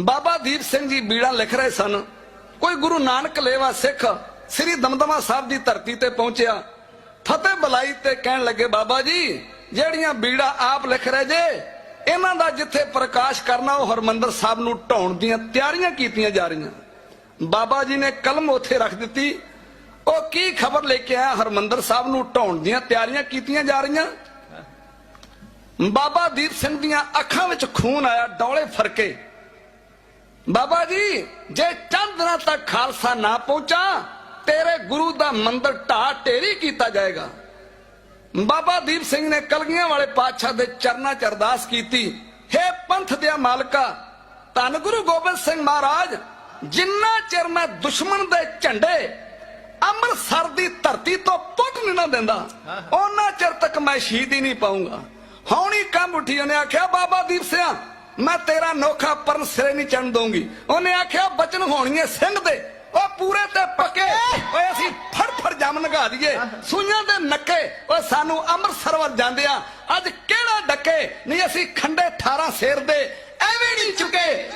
ਬਾਬਾ ਦੀਪ ਸਿੰਘ ਜੀ ਬੀੜਾ ਲਿਖ ਰਹੇ ਸਨ। ਕੋਈ ਗੁਰੂ ਨਾਨਕ ਲੇਵਾ ਸਿੱਖ ਸ੍ਰੀ ਦਮਦਮਾ ਸਾਹਿਬ ਦੀ ਧਰਤੀ ਤੇ ਪਹੁੰਚਿਆ। ਫਤਿਹ ਬੁਲਾਈ ਤੇ ਕਹਿਣ ਲੱਗੇ, ਬਾਬਾ ਜੀ, ਜਿਹੜੀਆਂ ਬੀੜਾ ਆਪ ਲਿਖ ਰਹੇ ਜੇ, ਇਹਨਾਂ ਦਾ ਜਿੱਥੇ ਪ੍ਰਕਾਸ਼ ਕਰਨਾ, ਉਹ ਹਰਮੰਦਰ ਸਾਹਿਬ ਨੂੰ ਢਾਉਣ ਦੀਆਂ ਤਿਆਰੀਆਂ ਕੀਤੀਆਂ ਜਾ ਰਹੀਆਂ। ਬਾਬਾ ਜੀ ਨੇ ਕਲਮ ਉੱਥੇ ਰੱਖ ਦਿੱਤੀ। ਉਹ ਕੀ ਖਬਰ ਲੈ ਕੇ ਆਇਆ? ਹਰਮੰਦਰ ਸਾਹਿਬ ਨੂੰ ਢਾਉਣ ਦੀਆਂ ਤਿਆਰੀਆਂ ਕੀਤੀਆਂ ਜਾ ਰਹੀਆਂ? ਬਾਬਾ ਦੀਪ ਸਿੰਘ ਦੀਆਂ ਅੱਖਾਂ ਵਿੱਚ ਖੂਨ ਆਇਆ, ਡੌਲੇ ਫਰਕੇ। ਬਾਬਾ ਜੀ, ਜੇ ਚੰਦ ਦਿਨਾਂ ਤੱਕ ਖਾਲਸਾ ਨਾ ਪਹੁੰਚਾ, ਤੇਰੇ ਗੁਰੂ ਦਾ ਮੰਦਰ ਢਾਹ ਢੇਰੀ ਕੀਤਾ ਜਾਏਗਾ। ਬਾਬਾ ਦੀਪ ਸਿੰਘ ਨੇ ਕਲਗੀਆਂ ਵਾਲੇ ਪਾਤਸ਼ਾਹ ਦੇ ਚਰਨਾਂ 'ਚ ਅਰਦਾਸ ਕੀਤੀ हे ਪੰਥ ਦੇ ਮਾਲਕਾ, ਧੰਨ ਗੁਰੂ ਗੋਬਿੰਦ ਸਿੰਘ ਮਹਾਰਾਜ, ਜਿੰਨਾ ਚਿਰ ਮੈਂ ਦੁਸ਼ਮਣ ਦੇ ਝੰਡੇ ਅੰਮ੍ਰਿਤਸਰ ਦੀ ਧਰਤੀ ਤੋਂ ਪੁੱਟ ਨਹੀਂ ਨਾ ਦਿੰਦਾ, ਉਹਨਾਂ ਚਿਰ ਤੱਕ ਮੈਂ ਸ਼ਹੀਦੀ ਨਹੀਂ ਪਾਉਂਗਾ ਹੌਣੀ ਕੰਮ ਉੱਠੀ ਉਹਨੇ ਆਖਿਆ, ਬਾਬਾ ਦੀਪ ਸਿੰਘ ਮੈਂ ਤੇਰਾ ਨੋਖਾ ਪਰਨ ਸਿਰੇ ਨਹੀਂ ਚੜਨ ਦਊਂਗੀ। ਉਹਨੇ ਆਖਿਆ, ਬਚਨ ਹੋਣੀਏ ਸਿੰਘ ਦੇ। ਉਹ ਪੂਰੇ ਤੇ ਪੱਕੇ। ਓਏ, ਅਸੀਂ ਫੜ ਫੜ ਜੰਮ ਨਗਾ ਦਈਏ। ਸੂਈਆਂ ਦੇ ਨੱਕੇ। ਓਏ, ਸਾਨੂੰ ਅੰਮ੍ਰਿਤਸਰ ਵੱਲ ਜਾਂਦੇ ਆ। ਅੱਜ ਕਿਹੜਾ ਡੱਕੇ? ਨਹੀਂ, ਅਸੀਂ ਖੰਡੇ 18 ਸੇਰ ਦੇ ਐਵੇਂ ਨਹੀਂ ਚੁਕੇ।